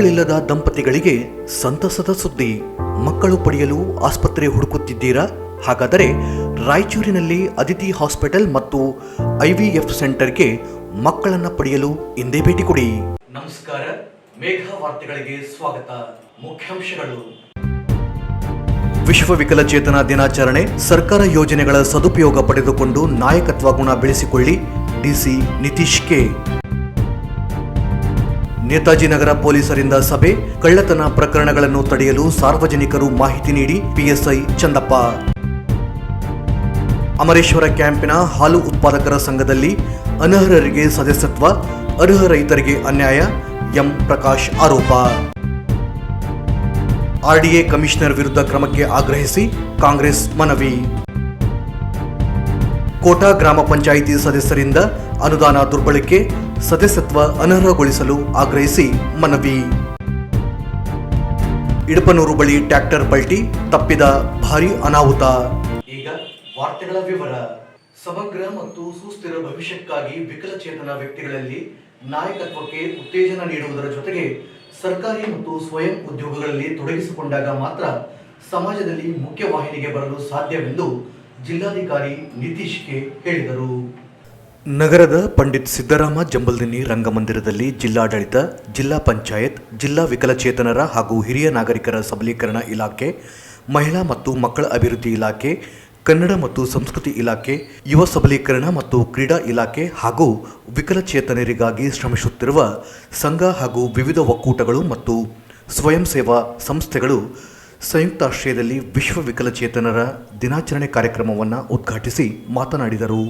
ಮಕ್ಕಳಿಲ್ಲದ ದಂಪತಿಗಳಿಗೆ ಸಂತಸದ ಸುದ್ದಿ. ಮಕ್ಕಳು ಪಡೆಯಲು ಆಸ್ಪತ್ರೆ ಹುಡುಕುತ್ತಿದ್ದೀರಾ? ಹಾಗಾದರೆ ರಾಯಚೂರಿನಲ್ಲಿ ಅದಿತಿ ಹಾಸ್ಪಿಟಲ್ ಮತ್ತು ಐವಿಎಫ್ ಸೆಂಟರ್ಗೆ ಮಕ್ಕಳನ್ನ ಪಡೆಯಲು ಹಿಂದೆ ಭೇಟಿ ಕೊಡಿ. ನಮಸ್ಕಾರ ಮೇಘ ವಾರ್ತೆಗಳಿಗೆ ಸ್ವಾಗತ. ಮುಖ್ಯಾಂಶಗಳು. ವಿಶ್ವ ವಿಕಲಚೇತನ ದಿನಾಚರಣೆ ಸರ್ಕಾರ ಯೋಜನೆಗಳ ಸದುಪಯೋಗ ಪಡೆದುಕೊಂಡು ನಾಯಕತ್ವ ಗುಣ ಬೆಳೆಸಿಕೊಳ್ಳಿ ಡಿಸಿ ನಿತೀಶ್ ಕೆ. ನೇತಾಜಿ ನಗರ ಪೊಲೀಸರಿಂದ ಸಭೆ, ಕಳ್ಳತನ ಪ್ರಕರಣಗಳನ್ನು ತಡೆಯಲು ಸಾರ್ವಜನಿಕರು ಮಾಹಿತಿ ನೀಡಿ ಪಿಎಸ್ಐ ಚಂದಪ್ಪ. ಅಮರೇಶ್ವರ ಕ್ಯಾಂಪಿನ ಹಾಲು ಉತ್ಪಾದಕರ ಸಂಘದಲ್ಲಿ ಅನರ್ಹರಿಗೆ ಸದಸ್ಯತ್ವ, ಅರ್ಹ ರೈತರಿಗೆ ಅನ್ಯಾಯ, ಎಂ ಪ್ರಕಾಶ್ ಆರೋಪ. ಆರ್ಡಿಎ ಕಮಿಷನರ್ ವಿರುದ್ಧ ಕ್ರಮಕ್ಕೆ ಆಗ್ರಹಿಸಿ ಕಾಂಗ್ರೆಸ್ ಮನವಿ. ಕೋಟಾ ಗ್ರಾಮ ಪಂಚಾಯಿತಿ ಸದಸ್ಯರಿಂದ ಅನುದಾನ ದುರ್ಬಳಕೆ ಸದಸ್ಯತ್ವ ಅನರ್ಹಗೊಳಿಸಲು ಆಗ್ರಹಿಸಿ ಮನವಿ. ಇಡಪನೂರು ಬಳಿ ಟ್ರ್ಯಾಕ್ಟರ್ ಪಲ್ಟಿ ತಪ್ಪಿದ ಭಾರಿ ಅನಾಹುತ. ಈಗ ವಾರ್ತೆಗಳ ವಿವರ. ಸಮಗ್ರ ಮತ್ತು ಸುಸ್ಥಿರ ಭವಿಷ್ಯಕ್ಕಾಗಿ ವಿಕಲಚೇತನ ವ್ಯಕ್ತಿಗಳಲ್ಲಿ ನಾಯಕತ್ವಕ್ಕೆ ಉತ್ತೇಜನ ನೀಡುವುದರ ಜೊತೆಗೆ ಸರ್ಕಾರಿ ಮತ್ತು ಸ್ವಯಂ ಉದ್ಯೋಗಗಳಲ್ಲಿ ತೊಡಗಿಸಿಕೊಂಡಾಗ ಮಾತ್ರ ಸಮಾಜದಲ್ಲಿ ಮುಖ್ಯವಾಹಿನಿಗೆ ಬರಲು ಸಾಧ್ಯವೆಂದು ಜಿಲ್ಲಾಧಿಕಾರಿ ನಿತೀಶ್ ಕೆ ಹೇಳಿದರು. ನಗರದ ಪಂಡಿತ್ ಸಿದ್ದರಾಮ ಜಂಬಲ್ದಿನಿ ರಂಗಮಂದಿರದಲ್ಲಿ ಜಿಲ್ಲಾಡಳಿತ, ಜಿಲ್ಲಾ ಪಂಚಾಯತ್, ಜಿಲ್ಲಾ ವಿಕಲಚೇತನರ ಹಾಗೂ ಹಿರಿಯ ನಾಗರಿಕರ ಸಬಲೀಕರಣ ಇಲಾಖೆ, ಮಹಿಳಾ ಮತ್ತು ಮಕ್ಕಳ ಅಭಿವೃದ್ಧಿ ಇಲಾಖೆ, ಕನ್ನಡ ಮತ್ತು ಸಂಸ್ಕೃತಿ ಇಲಾಖೆ, ಯುವ ಸಬಲೀಕರಣ ಮತ್ತು ಕ್ರೀಡಾ ಇಲಾಖೆ ಹಾಗೂ ವಿಕಲಚೇತನರಿಗಾಗಿ ಶ್ರಮಿಸುತ್ತಿರುವ ಸಂಘ ಹಾಗೂ ವಿವಿಧ ಒಕ್ಕೂಟಗಳು ಮತ್ತು ಸ್ವಯಂ ಸೇವಾ ಸಂಸ್ಥೆಗಳು ಸಂಯುಕ್ತಾಶ್ರಯದಲ್ಲಿ ವಿಶ್ವ ವಿಕಲಚೇತನರ ದಿನಾಚರಣೆ ಕಾರ್ಯಕ್ರಮವನ್ನು ಉದ್ಘಾಟಿಸಿ ಮಾತನಾಡಿದರು.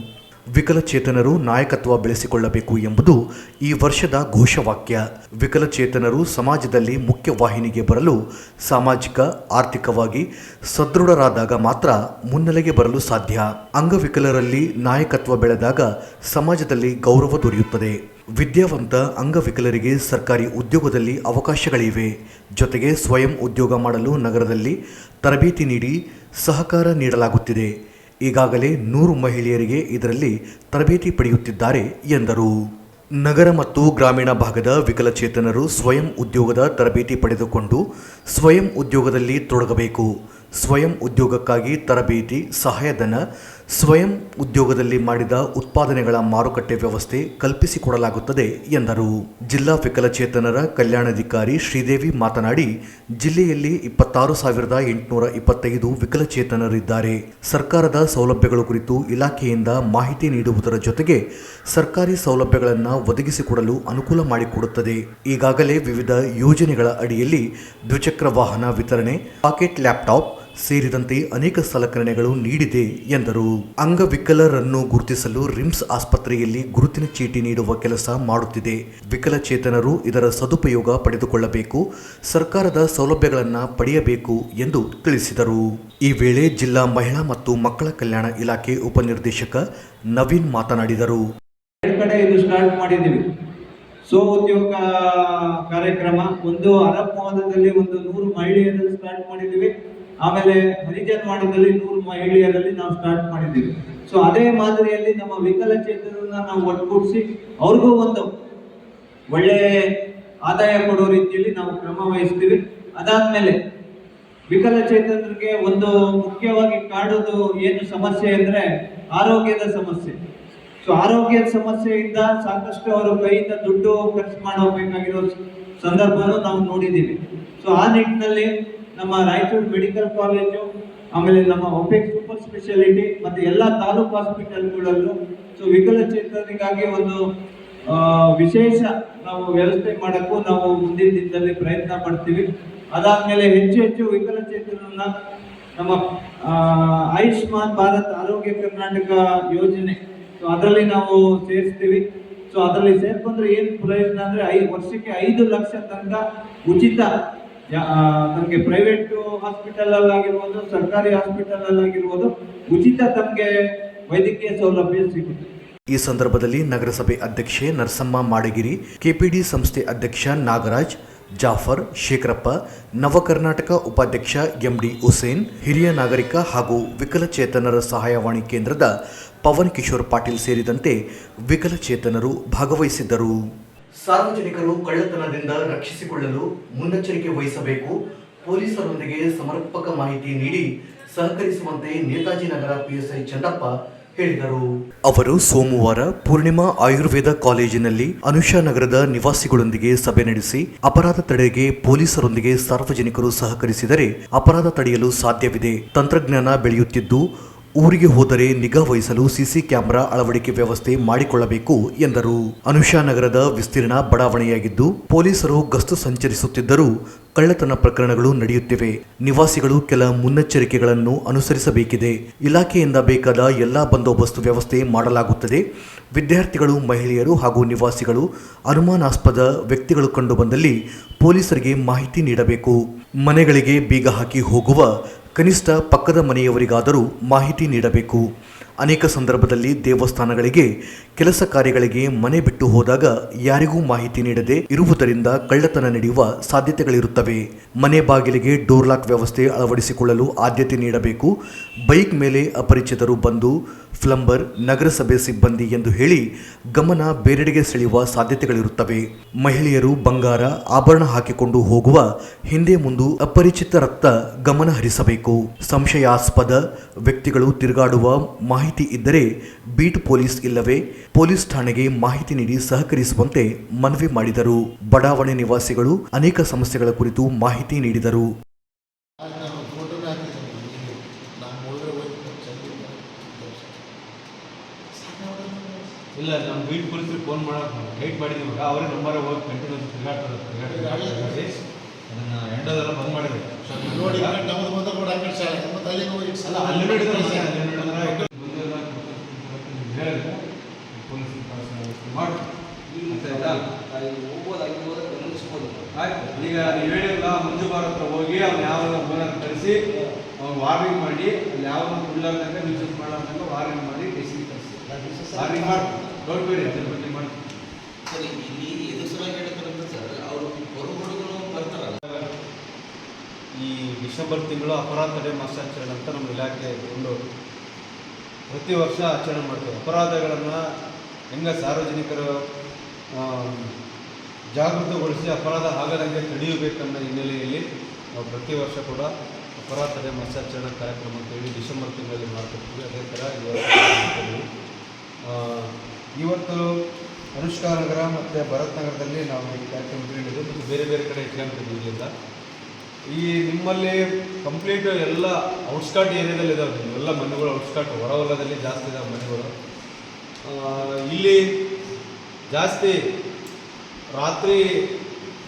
ವಿಕಲಚೇತನರು ನಾಯಕತ್ವ ಬೆಳೆಸಿಕೊಳ್ಳಬೇಕು ಎಂಬುದು ಈ ವರ್ಷದ ಘೋಷವಾಕ್ಯ. ವಿಕಲಚೇತನರು ಸಮಾಜದಲ್ಲಿ ಮುಖ್ಯವಾಹಿನಿಗೆ ಬರಲು ಸಾಮಾಜಿಕ, ಆರ್ಥಿಕವಾಗಿ ಸದೃಢರಾದಾಗ ಮಾತ್ರ ಮುನ್ನೆಲೆಗೆ ಬರಲು ಸಾಧ್ಯ. ಅಂಗವಿಕಲರಲ್ಲಿ ನಾಯಕತ್ವ ಬೆಳೆದಾಗ ಸಮಾಜದಲ್ಲಿ ಗೌರವ ದೊರೆಯುತ್ತದೆ. ವಿದ್ಯಾವಂತ ಅಂಗವಿಕಲರಿಗೆ ಸರ್ಕಾರಿ ಉದ್ಯೋಗದಲ್ಲಿ ಅವಕಾಶಗಳಿವೆ. ಜೊತೆಗೆ ಸ್ವಯಂ ಉದ್ಯೋಗ ಮಾಡಲು ನಗರದಲ್ಲಿ ತರಬೇತಿ ನೀಡಿ ಸಹಕಾರ ನೀಡಲಾಗುತ್ತಿದೆ. ಈಗಾಗಲೇ ನೂರು ಮಹಿಳೆಯರಿಗೆ ಇದರಲ್ಲಿ ತರಬೇತಿ ಪಡೆಯುತ್ತಿದ್ದಾರೆ ಎಂದರು. ನಗರ ಮತ್ತು ಗ್ರಾಮೀಣ ಭಾಗದ ವಿಕಲಚೇತನರು ಸ್ವಯಂ ಉದ್ಯೋಗದ ತರಬೇತಿ ಪಡೆದುಕೊಂಡು ಸ್ವಯಂ ಉದ್ಯೋಗದಲ್ಲಿ ತೊಡಗಬೇಕು. ಸ್ವಯಂ ಉದ್ಯೋಗಕ್ಕಾಗಿ ತರಬೇತಿ, ಸಹಾಯಧನ ಸ್ವಯಂ ಉದ್ಯೋಗದಲ್ಲಿ ಮಾಡಿದ ಉತ್ಪಾದನೆಗಳ ಮಾರುಕಟ್ಟೆ ವ್ಯವಸ್ಥೆ ಕಲ್ಪಿಸಿಕೊಡಲಾಗುತ್ತದೆ ಎಂದರು. ಜಿಲ್ಲಾ ವಿಕಲಚೇತನರ ಕಲ್ಯಾಣಾಧಿಕಾರಿ ಶ್ರೀದೇವಿ ಮಾತನಾಡಿ, ಜಿಲ್ಲೆಯಲ್ಲಿ ಇಪ್ಪತ್ತಾರು ಸಾವಿರದ ಎಂಟುನೂರ ಇಪ್ಪತ್ತೈದು ವಿಕಲಚೇತನರಿದ್ದಾರೆ. ಸರ್ಕಾರದ ಸೌಲಭ್ಯಗಳ ಕುರಿತು ಇಲಾಖೆಯಿಂದ ಮಾಹಿತಿ ನೀಡುವುದರ ಜೊತೆಗೆ ಸರ್ಕಾರಿ ಸೌಲಭ್ಯಗಳನ್ನು ಒದಗಿಸಿಕೊಡಲು ಅನುಕೂಲ ಮಾಡಿಕೊಡುತ್ತದೆ. ಈಗಾಗಲೇ ವಿವಿಧ ಯೋಜನೆಗಳ ಅಡಿಯಲ್ಲಿ ದ್ವಿಚಕ್ರ ವಾಹನ ವಿತರಣೆ, ಪಾಕೆಟ್ ಲ್ಯಾಪ್ಟಾಪ್ ಸೇರಿದಂತೆ ಅನೇಕ ಸಲಕರಣೆಗಳು ನೀಡಿದೆ ಎಂದರು. ಅಂಗವಿಕಲರನ್ನು ಗುರುತಿಸಲು ರಿಮ್ಸ್ ಆಸ್ಪತ್ರೆಯಲ್ಲಿ ಗುರುತಿನ ಚೀಟಿ ನೀಡುವ ಕೆಲಸ ಮಾಡುತ್ತಿದೆ. ವಿಕಲಚೇತನರು ಇದರ ಸದುಪಯೋಗ ಪಡೆದುಕೊಳ್ಳಬೇಕು, ಸರ್ಕಾರದ ಸೌಲಭ್ಯಗಳನ್ನು ಪಡೆಯಬೇಕು ಎಂದು ತಿಳಿಸಿದರು. ಈ ವೇಳೆ ಜಿಲ್ಲಾ ಮಹಿಳಾ ಮತ್ತು ಮಕ್ಕಳ ಕಲ್ಯಾಣ ಇಲಾಖೆ ಉಪನಿರ್ದೇಶಕ ನವೀನ್ ಮಾತನಾಡಿದರು. ಸ್ವಉದ್ಯೋಗ ಕಾರ್ಯಕ್ರಮ, ಒಂದು ಅರಬ್ ಮಹೋದಯದಲ್ಲಿ ಒಂದು ನೂರು ಮಹಿಳೆಯರನ್ನು ಸ್ಟಾರ್ಟ್ ಮಾಡಿದ್ದೀವಿ. ಆಮೇಲೆ ಹರಿಜನ್ ಮಾಡಿದಲ್ಲಿ ನೂರು ಮಹಿಳೆಯರಲ್ಲಿ ನಾವು ಸ್ಟಾರ್ಟ್ ಮಾಡಿದ್ದೀವಿ. ಸೊ ಅದೇ ಮಾದರಿಯಲ್ಲಿ ನಮ್ಮ ವಿಕಲಚೇತನರನ್ನ ನಾವು ಒಟ್ಟುಗೂಡಿಸಿ ಅವ್ರಿಗೂ ಒಂದು ಒಳ್ಳೆ ಆದಾಯ ಕೊಡೋ ರೀತಿಯಲ್ಲಿ ನಾವು ಕ್ರಮ ವಹಿಸ್ತೀವಿ. ಅದಾದ್ಮೇಲೆ ವಿಕಲಚೇತನರಿಗೆ ಒಂದು ಮುಖ್ಯವಾಗಿ ಕಾಡೋದು ಏನು ಸಮಸ್ಯೆ ಅಂದ್ರೆ ಆರೋಗ್ಯದ ಸಮಸ್ಯೆ. ಸೊ ಆರೋಗ್ಯದ ಸಮಸ್ಯೆಯಿಂದ ಸಾಕಷ್ಟು ಅವರ ಕೈಯಿಂದ ದುಡ್ಡು ಖರ್ಚು ಮಾಡಬೇಕಾಗಿರೋ ಸಂದರ್ಭನೂ ನಾವು ನೋಡಿದ್ದೀವಿ. ಸೊ ಆ ನಿಟ್ಟಿನಲ್ಲಿ ನಮ್ಮ ರಾಯಚೂರು ಮೆಡಿಕಲ್ ಕಾಲೇಜು, ಆಮೇಲೆ ನಮ್ಮ ಒಪೆಕ್ ಸೂಪರ್ ಸ್ಪೆಷಾಲಿಟಿ ಮತ್ತೆ ಎಲ್ಲ ತಾಲೂಕು ಹಾಸ್ಪಿಟಲ್ಗಳಲ್ಲೂ ಸೊ ವಿಕಲಚೇತನರಿಗಾಗಿ ಒಂದು ವಿಶೇಷ ನಾವು ವ್ಯವಸ್ಥೆ ಮಾಡೋಕ್ಕೂ ನಾವು ಮುಂದಿನ ದಿನದಲ್ಲಿ ಪ್ರಯತ್ನ ಪಡ್ತೀವಿ ಅದಾದಮೇಲೆ ಹೆಚ್ಚು ಹೆಚ್ಚು ವಿಕಲಚೇತನರನ್ನ ನಮ್ಮ ಆಯುಷ್ಮಾನ್ ಭಾರತ್ ಆರೋಗ್ಯ ಕರ್ನಾಟಕ ಯೋಜನೆ, ಸೊ ಅದರಲ್ಲಿ ನಾವು ಸೇರಿಸ್ತೀವಿ. ಸೊ ಅದರಲ್ಲಿ ಸೇರ್ಕೊಂಡ್ರೆ ಏನು ಪ್ರಯೋಜನ ಅಂದ್ರೆ ಐದು ವರ್ಷಕ್ಕೆ ಐದು ಲಕ್ಷ ತನಕ ಉಚಿತ ತಮಗೆ ಪ್ರೈವೇಟ್ ಹಾಸ್ಪಿಟಲ್ ಅಲ್ಲಾಗಿರ್ಬೋದು, ಸರ್ಕಾರಿ ಹಾಸ್ಪಿಟಲ್ ಅಲ್ಲಾಗಿರ್ಬೋದು, ಉಚಿತ ತಮಗೆ ವೈದ್ಯಕೀಯ ಸೌಲಭ್ಯ ಸಿಗುತ್ತೆ. ಈ ಸಂದರ್ಭದಲ್ಲಿ ನಗರಸಭೆ ಅಧ್ಯಕ್ಷೆ ನರಸಮ್ಮ ಮಾಡಗಿರಿ, ಕೆಪಿಡಿ ಸಂಸ್ಥೆ ಅಧ್ಯಕ್ಷ ನಾಗರಾಜ್, ಜಾಫರ್, ಶೇಖರಪ್ಪ, ನವಕರ್ನಾಟಕ ಉಪಾಧ್ಯಕ್ಷ ಎಂಡಿ ಹುಸೇನ್, ಹಿರಿಯ ನಾಗರಿಕ ಹಾಗೂ ವಿಕಲಚೇತನರ ಸಹಾಯವಾಣಿ ಕೇಂದ್ರದ ಪವನ್ ಕಿಶೋರ್ ಪಾಟೀಲ್ ಸೇರಿದಂತೆ ವಿಕಲಚೇತನರು ಭಾಗವಹಿಸಿದ್ದರು. ಸಾರ್ವಜನಿಕರು ಕಳ್ಳತನದಿಂದ ರಕ್ಷಿಸಿಕೊಳ್ಳಲು ಮುನ್ನೆಚ್ಚರಿಕೆ ವಹಿಸಬೇಕು. ಪೊಲೀಸರೊಂದಿಗೆ ಸಮರ್ಪಕ ಮಾಹಿತಿ ನೀಡಿ ಸಹಕರಿಸುವಂತೆ ನೇತಾಜಿ ನಗರ ಪಿಎಸ್ಐ ಚಂದಪ್ಪ ಹೇಳಿದರು. ಅವರು ಸೋಮವಾರ ಪೂರ್ಣಿಮಾ ಆಯುರ್ವೇದ ಕಾಲೇಜಿನಲ್ಲಿ ಅನುಷಾ ನಗರದ ನಿವಾಸಿಗಳೊಂದಿಗೆ ಸಭೆ ನಡೆಸಿ ಅಪರಾಧ ತಡೆಗೆ ಪೊಲೀಸರೊಂದಿಗೆ ಸಾರ್ವಜನಿಕರು ಸಹಕರಿಸಿದರೆ ಅಪರಾಧ ತಡೆಯಲು ಸಾಧ್ಯವಿದೆ. ತಂತ್ರಜ್ಞಾನ ಬೆಳೆಯುತ್ತಿದ್ದು ಊರಿಗೆ ಹೋದರೆ ನಿಗಾ ವಹಿಸಲು ಸಿಸಿ ಕ್ಯಾಮೆರಾ ಅಳವಡಿಕೆ ವ್ಯವಸ್ಥೆ ಮಾಡಿಕೊಳ್ಳಬೇಕು ಎಂದರು. ಅನುಷಾ ನಗರದ ವಿಸ್ತೀರ್ಣ ಬಡಾವಣೆಯಾಗಿದ್ದು, ಪೊಲೀಸರು ಗಸ್ತು ಸಂಚರಿಸುತ್ತಿದ್ದರೂ ಕಳ್ಳತನ ಪ್ರಕರಣಗಳು ನಡೆಯುತ್ತಿವೆ. ನಿವಾಸಿಗಳು ಕೆಲ ಮುನ್ನೆಚ್ಚರಿಕೆಗಳನ್ನು ಅನುಸರಿಸಬೇಕಿದೆ. ಇಲಾಖೆಯಿಂದ ಬೇಕಾದ ಎಲ್ಲಾ ಬಂದೋಬಸ್ತ್ ವ್ಯವಸ್ಥೆ ಮಾಡಲಾಗುತ್ತದೆ. ವಿದ್ಯಾರ್ಥಿಗಳು, ಮಹಿಳೆಯರು ಹಾಗೂ ನಿವಾಸಿಗಳು ಅನುಮಾನಾಸ್ಪದ ವ್ಯಕ್ತಿಗಳು ಕಂಡುಬಂದಲ್ಲಿ ಪೊಲೀಸರಿಗೆ ಮಾಹಿತಿ ನೀಡಬೇಕು. ಮನೆಗಳಿಗೆ ಬೀಗ ಹಾಕಿ ಹೋಗುವ ಕನಿಷ್ಠ ಪಕ್ಕದ ಮನೆಯವರಿಗಾದರೂ ಮಾಹಿತಿ ನೀಡಬೇಕು. ಅನೇಕ ಸಂದರ್ಭದಲ್ಲಿ ದೇವಸ್ಥಾನಗಳಿಗೆ, ಕೆಲಸ ಕಾರ್ಯಗಳಿಗೆ ಮನೆ ಬಿಟ್ಟು ಹೋದಾಗ ಯಾರಿಗೂ ಮಾಹಿತಿ ನೀಡದೆ ಇರುವುದರಿಂದ ಕಳ್ಳತನ ನಡೆಯುವ ಸಾಧ್ಯತೆಗಳಿರುತ್ತವೆ. ಮನೆ ಬಾಗಿಲಿಗೆ ಡೋರ್ ಲಾಕ್ ವ್ಯವಸ್ಥೆ ಅಳವಡಿಸಿಕೊಳ್ಳಲು ಆದ್ಯತೆ ನೀಡಬೇಕು. ಬೈಕ್ ಮೇಲೆ ಅಪರಿಚಿತರು ಬಂದು ಫ್ಲಂಬರ್ ನಗರಸಭೆ ಸಿಬ್ಬಂದಿ ಎಂದು ಹೇಳಿ ಗಮನ ಬೇರೆಡೆಗೆ ಸೆಳೆಯುವ ಸಾಧ್ಯತೆಗಳಿರುತ್ತವೆ. ಮಹಿಳೆಯರು ಬಂಗಾರ, ಆಭರಣ ಹಾಕಿಕೊಂಡು ಹೋಗುವ ಹಿಂದೆ ಮುಂದು ಅಪರಿಚಿತರತ್ತ ಗಮನ ಹರಿಸಬೇಕು. ಸಂಶಯಾಸ್ಪದ ವ್ಯಕ್ತಿಗಳು ತಿರುಗಾಡುವ ಮಾಹಿತಿ ಇದ್ದರೆ ಬೀಟ್ ಪೊಲೀಸ್ ಇಲ್ಲವೇ? ಪೊಲೀಸ್ ಠಾಣೆಗೆ ಮಾಹಿತಿ ನೀಡಿ ಸಹಕರಿಸುವಂತೆ ಮನವಿ ಮಾಡಿದರು. ಬಡಾವಣೆ ನಿವಾಸಿಗಳು ಅನೇಕ ಸಮಸ್ಯೆಗಳ ಕುರಿತು ಮಾಹಿತಿ ನೀಡಿದರು ನಾನು ಫೋಟೋನ ಹಾಕಿದ್ದೀನಿ ಇಲ್ಲಿ ನಮ್ಮ ಒಳಗಡೆ ಹೋಗಿ ಚೆಂದ ಇಲ್ಲ ನಮ್ಮ ಬೀಟ್ ಪೊಲೀಸರಿಗೆ ಫೋನ್ ಮಾಡಕ್ಕೆ ಗೈಡ್ ಇವಾಗ. ಅವರೇ ನಂಬರ್ ಹೋಗಿ ಕಂಟಿನ್ಯೂ ತಿರುಗಾಡ್ತಾರೆ ತಿರುಗಾಡ್ತಾರೆ. ಅದನ್ನು ಎಂಡೋದೆಲ್ಲ ಬಂದ್ ಮಾಡಿದ್ರು ಈಗ ನೀವು ಹೇಳಿಲ್ಲ ಮಂಜು ಬಾರ ಹತ್ರ ಹೋಗಿ ಅವ್ನು ಯಾವ ಮೂಲಕ ಕರೆಸಿ ಅವ್ನು ವಾರ್ನಿಂಗ್ ಮಾಡಿ ಅಲ್ಲಿ ಯಾವ ಬಿಡ್ಲಾರ್ದಂಗ ನ್ಯೂಸಸ್ ಮಾಡಲಾರ್ದಂಗ ವಾರ್ನಿಂಗ್ ಮಾಡಿ ಡಿ ಸಿ ಕರೆಸಿ ವಾರ್ನಿಂಗ್ ಮಾಡಿ. ಡೋಂಟ್ ಬೇರೆ ಅದ್ರ ಬಗ್ಗೆ ಮಾಡಿ. ಸರ್ ಇಲ್ಲಿ ಎದುರು ಸಲುವಾಗಿ ಹೇಳ್ತಾರಂತ ಸರ್ ಅವರು ಹೊರಗಡೆಗಳು ಬರ್ತಾರಲ್ಲ. ಈ ಡಿಸೆಂಬರ್ ತಿಂಗಳು ಅಪರಾಧ ತಡೆ ಮಾಸಾಚರಣೆ ಅಂತ ನಮ್ಮ ಇಲಾಖೆ ಒಂದು ಪ್ರತಿ ವರ್ಷ ಆಚರಣೆ ಮಾಡ್ತೇವೆ ಅಪರಾಧಗಳನ್ನು ಹೆಂಗೆ ಸಾರ್ವಜನಿಕರು ಜಾಗೃತಗೊಳಿಸಿ ಅಪರಾಧ ಆಗದಂಗೆ ತಡೆಯಬೇಕನ್ನೋ ಹಿನ್ನೆಲೆಯಲ್ಲಿ ನಾವು ಪ್ರತಿ ವರ್ಷ ಕೂಡ ಅಪರಾಧ ತಡೆ ಮಾಸಾಚರಣೆ ಕಾರ್ಯಕ್ರಮ ಅಂತೇಳಿ ಡಿಸೆಂಬರ್ ತಿಂಗಳಲ್ಲಿ ಮಾಡ್ತಿರ್ತೀವಿ ಅದೇ ಥರ ಇವತ್ತು ಅನುಷ್ಕಾ ನಗರ ಮತ್ತು ಭರತ್ ನಗರದಲ್ಲಿ ನಾವು ಈ ಕಾರ್ಯಕ್ರಮ ಇಟ್ಕೊಂಡಿದ್ದು ಮತ್ತು ಬೇರೆ ಬೇರೆ ಕಡೆ ಇಟ್ಕೊಂತಿದ್ವಿ ಇಲ್ಲಿಂದ ಈ ನಿಮ್ಮಲ್ಲಿ ಕಂಪ್ಲೀಟ್ ಎಲ್ಲ ಔಟ್ಸ್ಕರ್ಟ್ ಏರಿಯಾದಲ್ಲಿ ಇದಾವೆ ಎಲ್ಲ ಮನೆಗಳು ಔಟ್ಸ್ಕರ್ಟ್ ಹೊರವಲಯದಲ್ಲಿ ಜಾಸ್ತಿ ಇದಾವೆ ಮನೆಗಳು. ಇಲ್ಲಿ ಜಾಸ್ತಿ ರಾತ್ರಿ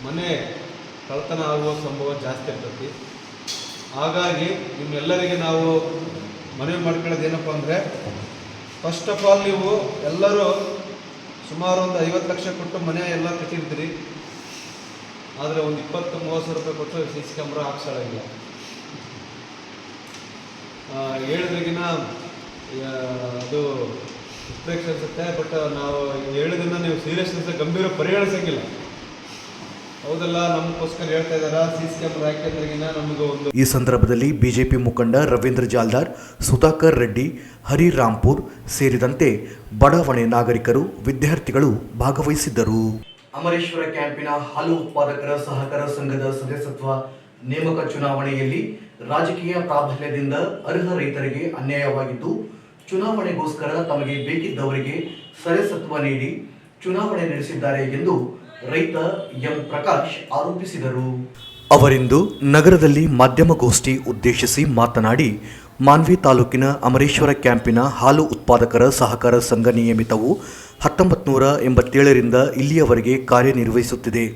ಮನೆ ಕಳ್ತನ ಆಗುವ ಸಂಭವ ಜಾಸ್ತಿ ಇರ್ತೈತಿ. ಹಾಗಾಗಿ ನಿಮ್ಮೆಲ್ಲರಿಗೆ ನಾವು ಮನವಿ ಮಾಡ್ಕೊಳ್ಳೋದು ಏನಪ್ಪ ಅಂದರೆ ಫಸ್ಟ್ ಆಫ್ ಆಲ್ ನೀವು ಎಲ್ಲರೂ ಸುಮಾರು ಒಂದು ಐವತ್ತು ಲಕ್ಷ ಕೊಟ್ಟು ಮನೆ ಎಲ್ಲ ಕಟ್ಟಿರ್ತೀರಿ. ಆದರೆ ಒಂದು ಇಪ್ಪತ್ತು, ಮೂವತ್ತು ಸಾವಿರ ರೂಪಾಯಿ ಕೊಟ್ಟು ಸಿ ಸಿ ಕ್ಯಾಮ್ರಾ ಹಾಕ್ಸೋಳಂಗಿಲ್ಲ ಹೇಳಿದ್ರಿಗಿನ ಅದು ಪ್ರೇಕ್ಷ ಅನ್ಸುತ್ತೆ ಬಟ್ ನಾವು ಹೇಳಿದನ್ನ ನೀವು ಸೀರಿಯಸ್ನೆಸ್ ಗಂಭೀರ ಪರಿಗಣಿಸಂಗಿಲ್ಲ. ಈ ಸಂದರ್ಭದಲ್ಲಿ ಬಿಜೆಪಿ ಮುಖಂಡ ರವೀಂದ್ರ ಜಾಲ್ದಾರ್ ಸುಧಾಕರ್ ರೆಡ್ಡಿ ಹರಿರಾಂಪುರ್ ಸೇರಿದಂತೆ ಬಡಾವಣೆ ನಾಗರಿಕರು ವಿದ್ಯಾರ್ಥಿಗಳು ಭಾಗವಹಿಸಿದ್ದರು. ಅಮರೇಶ್ವರ ಕ್ಯಾಂಪಿನ ಹಾಲು ಉತ್ಪಾದಕರ ಸಹಕಾರ ಸಂಘದ ಸದಸ್ಯತ್ವ ನೇಮಕ ಚುನಾವಣೆಯಲ್ಲಿ ರಾಜಕೀಯ ಪ್ರಾಬಲ್ಯದಿಂದ ಅರ್ಹ ರೈತರಿಗೆ ಅನ್ಯಾಯವಾಗಿದ್ದು ಚುನಾವಣೆಗೋಸ್ಕರ ತಮಗೆ ಬೇಕಿದ್ದವರಿಗೆ ಸದಸ್ಯತ್ವ ನೀಡಿ ಚುನಾವಣೆ ನಡೆಸಿದ್ದಾರೆ ಎಂದು ರೈತ ಎಂ ಪ್ರಕಾಶ್ ಆರೋಪಿಸಿದರು. ಅವರಿಂದು ನಗರದಲ್ಲಿ ಮಾಧ್ಯಮಗೋಷ್ಠಿ ಉದ್ದೇಶಿಸಿ ಮಾತನಾಡಿ, ಮಾನ್ವಿ ತಾಲೂಕಿನ ಅಮರೇಶ್ವರ ಕ್ಯಾಂಪಿನ ಹಾಲು ಉತ್ಪಾದಕರ ಸಹಕಾರ ಸಂಘ ನಿಯಮಿತವು ಹತ್ತೊಂಬತ್ತು ನೂರ ಎಂಬತ್ತೇಳರಿಂದ ಇಲ್ಲಿಯವರೆಗೆ ಕಾರ್ಯನಿರ್ವಹಿಸುತ್ತಿದೆ.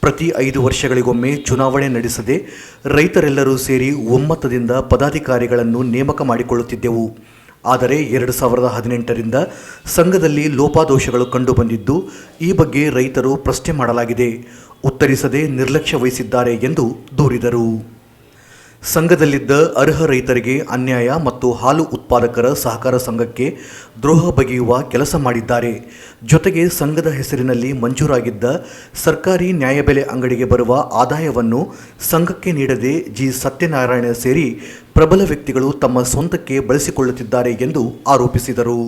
ಪ್ರತಿ ಐದು ವರ್ಷಗಳಿಗೊಮ್ಮೆ ಚುನಾವಣೆ ನಡೆಸದೆ ರೈತರೆಲ್ಲರೂ ಸೇರಿ ಒಮ್ಮತದಿಂದ ಪದಾಧಿಕಾರಿಗಳನ್ನು ನೇಮಕ ಮಾಡಿಕೊಳ್ಳುತ್ತಿದ್ದೆವು. ಆದರೆ ಎರಡು ಸಾವಿರದ ಹದಿನೆಂಟರಿಂದ ಸಂಘದಲ್ಲಿ ಲೋಪಾದೋಷಗಳು ಕಂಡುಬಂದಿದ್ದು, ಈ ಬಗ್ಗೆ ರೈತರು ಪ್ರಶ್ನೆ ಮಾಡಲಾಗಿದೆ. ಉತ್ತರಿಸದೆ ನಿರ್ಲಕ್ಷ್ಯ ವಹಿಸಿದ್ದಾರೆ ಎಂದು ದೂರಿದರು. ಸಂಘದಲ್ಲಿದ್ದ ಅರ್ಹ ರೈತರಿಗೆ ಅನ್ಯಾಯ ಮತ್ತು ಹಾಲು ಉತ್ಪಾದಕರ ಸಹಕಾರ ಸಂಘಕ್ಕೆ ದ್ರೋಹ ಬಗೆಯುವ ಕೆಲಸ ಮಾಡಿದ್ದಾರೆ. ಜೊತೆಗೆ ಸಂಘದ ಹೆಸರಿನಲ್ಲಿ ಮಂಜೂರಾಗಿದ್ದ ಸರ್ಕಾರಿ ನ್ಯಾಯಬೆಲೆ ಅಂಗಡಿಗೆ ಬರುವ ಆದಾಯವನ್ನು ಸಂಘಕ್ಕೆ ನೀಡದೆ ಜಿ. ಸತ್ಯನಾರಾಯಣ ಸೇರಿ ಪ್ರಬಲ ವ್ಯಕ್ತಿಗಳು ತಮ್ಮ ಸ್ವಂತಕ್ಕೆ ಬಳಸಿಕೊಳ್ಳುತ್ತಿದ್ದಾರೆ ಎಂದು ಆರೋಪಿಸಿದರು.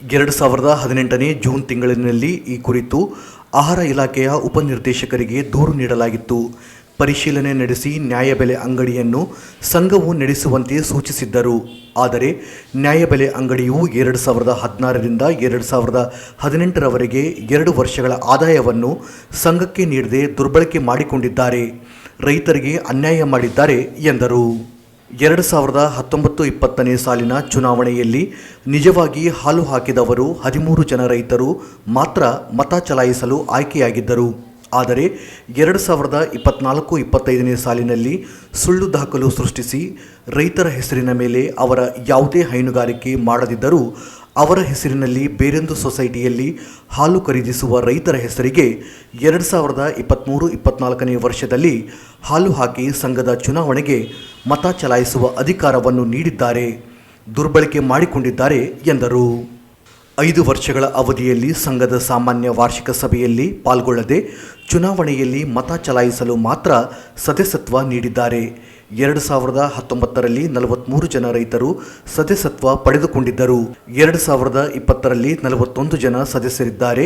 ಎರಡು ಸಾವಿರದ ಹದಿನೆಂಟನೇ ಜೂನ್ ತಿಂಗಳಿನಲ್ಲಿ ಈ ಕುರಿತು ಆಹಾರ ಇಲಾಖೆಯ ಉಪನಿರ್ದೇಶಕರಿಗೆ ದೂರು ನೀಡಲಾಗಿತ್ತು. ಪರಿಶೀಲನೆ ನಡೆಸಿ ನ್ಯಾಯಬೆಲೆ ಅಂಗಡಿಯನ್ನು ಸಂಘವು ನಡೆಸುವಂತೆ ಸೂಚಿಸಿದ್ದರು. ಆದರೆ ನ್ಯಾಯಬೆಲೆ ಅಂಗಡಿಯು ಎರಡು ಸಾವಿರದ ಹದಿನಾರರಿಂದ ಎರಡು ಸಾವಿರದ ಹದಿನೆಂಟರವರೆಗೆ ಎರಡು ವರ್ಷಗಳ ಆದಾಯವನ್ನು ಸಂಘಕ್ಕೆ ನೀಡದೆ ದುರ್ಬಳಕೆ ಮಾಡಿಕೊಂಡಿದ್ದಾರೆ. ರೈತರಿಗೆ ಅನ್ಯಾಯ ಮಾಡಿದ್ದಾರೆ ಎಂದರು. ಎರಡು ಸಾವಿರದ ಹತ್ತೊಂಬತ್ತು ಇಪ್ಪತ್ತನೇ ಸಾಲಿನ ಚುನಾವಣೆಯಲ್ಲಿ ನಿಜವಾಗಿ ಹಾಲು ಹಾಕಿದವರು ಹದಿಮೂರು ಜನ ರೈತರು ಮಾತ್ರ ಮತ ಚಲಾಯಿಸಲು ಆಯ್ಕೆಯಾಗಿದ್ದರು. ಆದರೆ ಎರಡು ಸಾವಿರದ ಇಪ್ಪತ್ನಾಲ್ಕು ಇಪ್ಪತ್ತೈದನೇ ಸಾಲಿನಲ್ಲಿ ಸುಳ್ಳು ದಾಖಲು ಸೃಷ್ಟಿಸಿ ರೈತರ ಹೆಸರಿನ ಮೇಲೆ ಅವರ ಯಾವುದೇ ಹೈನುಗಾರಿಕೆ ಮಾಡದಿದ್ದರೂ ಅವರ ಹೆಸರಿನಲ್ಲಿ ಬೇರೊಂದು ಸೊಸೈಟಿಯಲ್ಲಿ ಹಾಲು ಖರೀದಿಸುವ ರೈತರ ಹೆಸರಿಗೆ ಎರಡು ಸಾವಿರದ ಇಪ್ಪತ್ತ್ಮೂರು ಇಪ್ಪತ್ನಾಲ್ಕನೇ ವರ್ಷದಲ್ಲಿ ಹಾಲು ಹಾಕಿ ಸಂಘದ ಚುನಾವಣೆಗೆ ಮತ ಚಲಾಯಿಸುವ ಅಧಿಕಾರವನ್ನು ನೀಡಿದ್ದಾರೆ. ದುರ್ಬಳಕೆ ಮಾಡಿಕೊಂಡಿದ್ದಾರೆ ಎಂದರು. ಐದು ವರ್ಷಗಳ ಅವಧಿಯಲ್ಲಿ ಸಂಘದ ಸಾಮಾನ್ಯ ವಾರ್ಷಿಕ ಸಭೆಯಲ್ಲಿ ಪಾಲ್ಗೊಳ್ಳದೆ ಚುನಾವಣೆಯಲ್ಲಿ ಮತ ಚಲಾಯಿಸಲು ಮಾತ್ರ ಸದಸ್ಯತ್ವ ನೀಡಿದ್ದಾರೆ. ಎರಡು ಸಾವಿರದ ಹತ್ತೊಂಬತ್ತರಲ್ಲಿ ನಲವತ್ತ್ಮೂರು ಜನ ರೈತರು ಸದಸ್ಯತ್ವ ಪಡೆದುಕೊಂಡಿದ್ದರು. ಎರಡು ಸಾವಿರದ ಇಪ್ಪತ್ತರಲ್ಲಿ ನಲವತ್ತೊಂದು ಜನ ಸದಸ್ಯರಿದ್ದಾರೆ.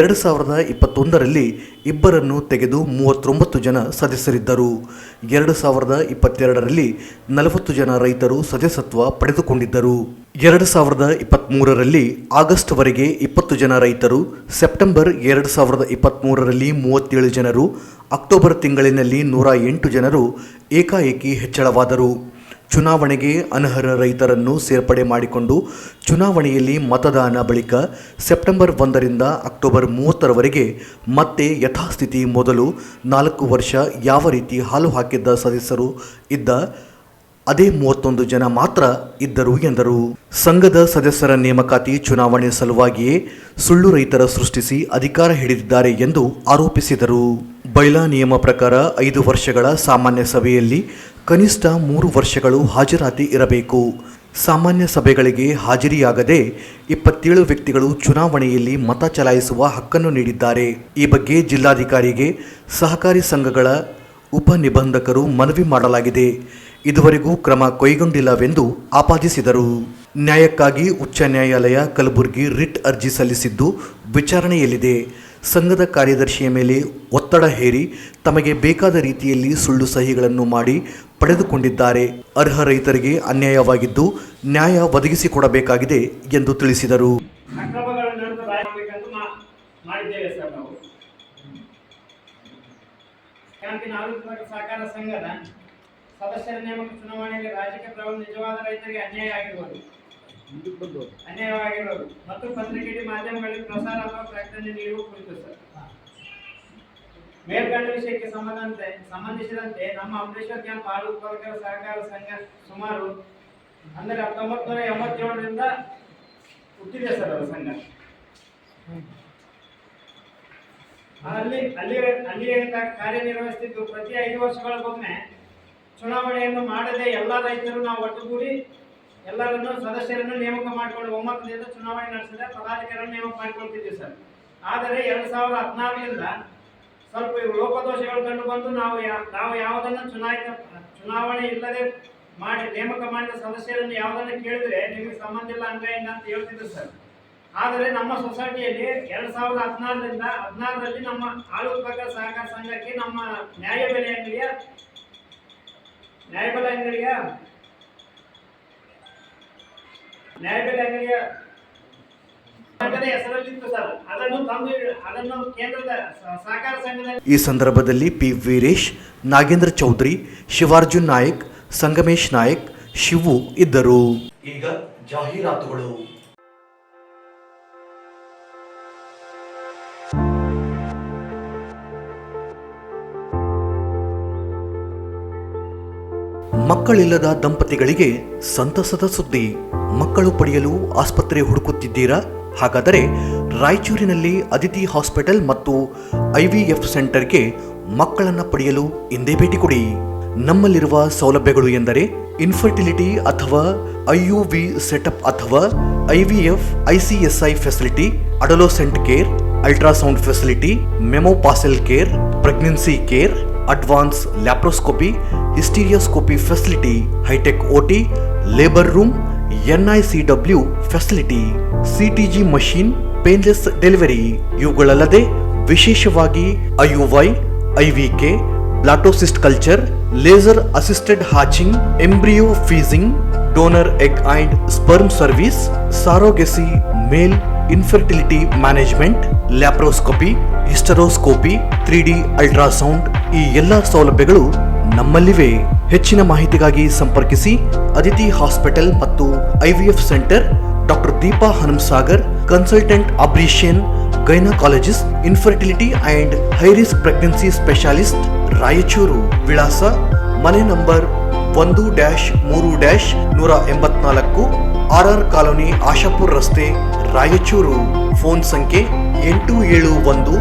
ಎರಡು ಸಾವಿರದ ಇಪ್ಪತ್ತೊಂದರಲ್ಲಿ ಇಬ್ಬರನ್ನು ತೆಗೆದು ಮೂವತ್ತೊಂಬತ್ತು ಜನ ಸದಸ್ಯರಿದ್ದರು. ಎರಡು ಸಾವಿರದ ಇಪ್ಪತ್ತೆರಡರಲ್ಲಿ ನಲವತ್ತು ಜನ ರೈತರು ಸದಸ್ಯತ್ವ ಪಡೆದುಕೊಂಡಿದ್ದರು. ಎರಡು ಸಾವಿರದ ಇಪ್ಪತ್ತ್ಮೂರರಲ್ಲಿ ಆಗಸ್ಟ್ವರೆಗೆ ಇಪ್ಪತ್ತು ಜನ ರೈತರು, ಸೆಪ್ಟೆಂಬರ್ ಎರಡು ಸಾವಿರದ ಇಪ್ಪತ್ತ್ಮೂರರಲ್ಲಿ ಮೂವತ್ತೇಳು ಜನರು ಅಕ್ಟೋಬರ್ ತಿಂಗಳಿನಲ್ಲಿ ನೂರ ಎಂಟು ಜನರು ಏಕಾಏಕಿ ಹೆಚ್ಚಳವಾದರು. ಚುನಾವಣೆಗೆ ಅನರ್ಹ ರೈತರನ್ನು ಸೇರ್ಪಡೆ ಮಾಡಿಕೊಂಡು ಚುನಾವಣೆಯಲ್ಲಿ ಮತದಾನ ಬಳಿಕ ಸೆಪ್ಟೆಂಬರ್ ಒಂದರಿಂದ ಅಕ್ಟೋಬರ್ ಮೂವತ್ತರವರೆಗೆ ಮತ್ತೆ ಯಥಾಸ್ಥಿತಿ ಮೊದಲು ನಾಲ್ಕು ವರ್ಷ ಯಾವ ರೀತಿ ಹಾಲು ಹಾಕಿದ್ದ ಸದಸ್ಯರು ಇದ್ದ, ಅದೇ ಮೂವತ್ತೊಂದು ಜನ ಮಾತ್ರ ಇದ್ದರು ಎಂದರು. ಸಂಘದ ಸದಸ್ಯರ ನೇಮಕಾತಿ ಚುನಾವಣೆ ಸಲುವಾಗಿಯೇ ಸುಳ್ಳು ರೈತರ ಸೃಷ್ಟಿಸಿ ಅಧಿಕಾರ ಹಿಡಿದಿದ್ದಾರೆ ಎಂದು ಆರೋಪಿಸಿದರು. ಬೈಲಾ ನಿಯಮ ಪ್ರಕಾರ ಐದು ವರ್ಷಗಳ ಸಾಮಾನ್ಯ ಸಭೆಯಲ್ಲಿ ಕನಿಷ್ಠ ಮೂರು ವರ್ಷಗಳು ಹಾಜರಾತಿ ಇರಬೇಕು. ಸಾಮಾನ್ಯ ಸಭೆಗಳಿಗೆ ಹಾಜರಿಯಾಗದೆ ಇಪ್ಪತ್ತೇಳು ವ್ಯಕ್ತಿಗಳು ಚುನಾವಣೆಯಲ್ಲಿ ಮತ ಚಲಾಯಿಸುವ ಹಕ್ಕನ್ನು ನೀಡಿದ್ದಾರೆ. ಈ ಬಗ್ಗೆ ಜಿಲ್ಲಾಧಿಕಾರಿಗೆ ಸಹಕಾರಿ ಸಂಘಗಳ ಉಪನಿಬಂಧಕರು ಮನವಿ ಮಾಡಲಾಗಿದೆ. ಇದುವರೆಗೂ ಕ್ರಮ ಕೈಗೊಂಡಿಲ್ಲವೆಂದು ಆಪಾದಿಸಿದರು. ನ್ಯಾಯಕ್ಕಾಗಿ ಉಚ್ಚ ನ್ಯಾಯಾಲಯ ಕಲಬುರಗಿ ರಿಟ್ ಅರ್ಜಿ ಸಲ್ಲಿಸಿದ್ದು ವಿಚಾರಣೆಯಲ್ಲಿದೆ. ಸಂಘದ ಕಾರ್ಯದರ್ಶಿಯ ಮೇಲೆ ಒತ್ತಡ ಹೇರಿ ತಮಗೆ ಬೇಕಾದ ರೀತಿಯಲ್ಲಿ ಸುಳ್ಳು ಸಹಿಗಳನ್ನು ಮಾಡಿ ಪಡೆದುಕೊಂಡಿದ್ದಾರೆ. ಅರ್ಹ ರೈತರಿಗೆ ಅನ್ಯಾಯವಾಗಿದ್ದು ನ್ಯಾಯ ಒದಗಿಸಿಕೊಡಬೇಕಾಗಿದೆ ಎಂದು ತಿಳಿಸಿದರು. ಸದಸ್ಯರ ನೇಮಕ ಚುನಾವಣೆಯಲ್ಲಿ ರಾಜಕೀಯ ಪ್ರಭಾವ ನಿಜವಾದ ರೈತರಿಗೆ ಅನ್ಯಾಯ ಆಗಿರುವುದು ಅನ್ಯಾಯವಾಗಿರುವುದು ಮತ್ತು ಪತ್ರಿಕೆಯಲ್ಲಿ ಮಾಧ್ಯಮಗಳಲ್ಲಿ ಪ್ರಸಾರ ಅಥವಾ ಪ್ರಕಟಣೆ ನೀಡುವ ಕುರಿತು ಸರ್. ಮೇಲ್ಕಂಡ ವಿಷಯಕ್ಕೆ ಸಂಬಂಧಂತೆ ಸಂಬಂಧಿಸಿದಂತೆ ನಮ್ಮ ಅಮರೇಶ್ವರ ಕ್ಯಾಂಪ್ ಹಾಲು ಉತ್ಪಾದಕರ ಸಹಕಾರ ಸಂಘ ಸುಮಾರು ಅಂದರೆ ಹತ್ತೊಂಬತ್ತು ನೂರ ಎಂಬತ್ತೇಳರಿಂದ ಹುಟ್ಟಿದೆ ಸರ್ ಅದು ಸಂಘ. ಅಲ್ಲಿ ಅಲ್ಲಿ ಅಲ್ಲಿ ಕಾರ್ಯನಿರ್ವಹಿಸುತ್ತಿದ್ದು ಪ್ರತಿ ಐದು ವರ್ಷಗಳಿಗೊಮ್ಮೆ ಚುನಾವಣೆಯನ್ನು ಮಾಡದೆ ಎಲ್ಲ ರೈತರು ನಾವು ಒಟ್ಟುಗೂಡಿ ಎಲ್ಲರನ್ನು ಸದಸ್ಯರನ್ನು ನೇಮಕ ಮಾಡಿಕೊಂಡು ಒಮ್ಮತದಿಂದ ಚುನಾವಣೆ ನಡೆಸಿದ ಪದಾಧಿಕಾರಿಗಳನ್ನು ನೇಮಕ ಮಾಡಿಕೊಳ್ತಿದ್ವಿ ಸರ್. ಆದರೆ ಎರಡು ಸಾವಿರದ ಹದಿನಾರರಿಂದ ಸ್ವಲ್ಪ ಲೋಪದೋಷಗಳು ಕಂಡು ಬಂದು ನಾವು ನಾವು ಯಾವುದನ್ನು ಚುನಾಯಿತ, ಚುನಾವಣೆ ಇಲ್ಲದೆ ಮಾಡಿ, ನೇಮಕ ಮಾಡಿದ ಸದಸ್ಯರನ್ನು ಯಾವುದನ್ನು ಕೇಳಿದ್ರೆ ನಿಮಗೆ ಸಂಬಂಧ ಇಲ್ಲ ಅಂತ ಹೇಳ್ತಿದ್ರು ಸರ್. ಆದರೆ ನಮ್ಮ ಸೊಸೈಟಿಯಲ್ಲಿ ಎರಡು ಸಾವಿರದ ಹದಿನಾರರಿಂದ, ಹದಿನಾರರಲ್ಲಿ ನಮ್ಮ ಉತ್ಪಾದಕ ಸಹಕಾರ ಸಂಘಕ್ಕೆ ನಮ್ಮ ನ್ಯಾಯಬೆಲೆ ಅಂಗಡಿಯ ನ್ಯಾಯಬೆಲೆ ಅಂಗಡಿಯ ಸಹಕಾರ ಸಂಘದಲ್ಲಿ ಈ ಸಂದರ್ಭದಲ್ಲಿ ಪಿ ವೀರೇಶ್ ನಾಗೇಂದ್ರ ಚೌಧರಿ ಶಿವಾರ್ಜುನ್ ನಾಯಕ್ ಸಂಗಮೇಶ್ ನಾಯಕ್ ಶಿವು ಇದ್ದರು. ಈಗ ಜಾಹೀರಾತುಗಳು. ಮಕ್ಕಳಿಲ್ಲದ ದಂಪತಿಗಳಿಗೆ ಸಂತಸದ ಸುದ್ದಿ. ಮಕ್ಕಳು ಪಡೆಯಲು ಆಸ್ಪತ್ರೆ ಹುಡುಕುತ್ತಿದ್ದೀರಾ? ಹಾಗಾದರೆ ರಾಯಚೂರಿನಲ್ಲಿ ಅದಿತಿ ಹಾಸ್ಪಿಟಲ್ ಮತ್ತು ಐವಿಎಫ್ ಸೆಂಟರ್ಗೆ ಮಕ್ಕಳನ್ನು ಪಡೆಯಲು ಇಂದೇ ಭೇಟಿ ಕೊಡಿ. ನಮ್ಮಲ್ಲಿರುವ ಸೌಲಭ್ಯಗಳು ಎಂದರೆ ಇನ್ಫರ್ಟಿಲಿಟಿ ಅಥವಾ ಐಯುವಿ ಸೆಟಪ್ ಅಥವಾ IVF, ICSI facility, adolescent care, ultrasound facility menopausal care, pregnancy care, advance laparoscopy hysteroscopy facility, high tech OT, labour room ಎನ್ಐಸಿಡಬ್ಲ್ಯೂ facility, CTG machine, painless delivery, ಇವುಗಳಲ್ಲದೆ ವಿಶೇಷವಾಗಿ IUI, IVK, blastocyst culture, laser assisted hatching, embryo freezing donor egg and sperm service surrogacy male infertility management, laparoscopy, hysteroscopy, three D ultrasound ಈ ಎಲ್ಲ ಸೌಲಭ್ಯಗಳು ನಮ್ಮಲ್ಲಿವೆ. ಹೆಚ್ಚಿನ ಮಾಹಿತಿಗಾಗಿ ಸಂಪರ್ಕಿಸಿ Aditi hospital ಮತ್ತು IVF centre, doctor Deepa Hanumasagar, consultant obstetrician, gynaecologist, infertility and high risk pregnancy specialist Raichur, ವಿಳಾಸ ಮನೆ ನಂಬರ್ ಒಂದು ಡ್ಯಾಶ್ ಮೂರು ಡ್ಯಾಶ್ ನೂರ ಎಂಬತ್ನಾಲ್ಕು ಆರ್ ಆರ್ ಕಾಲೋನಿ ಆಶಾಪುರ್ ರಸ್ತೆ ರಾಯಚೂರು. ಫೋನ್ ಸಂಖ್ಯೆ ಎಂಟು ಏಳು ಒಂದು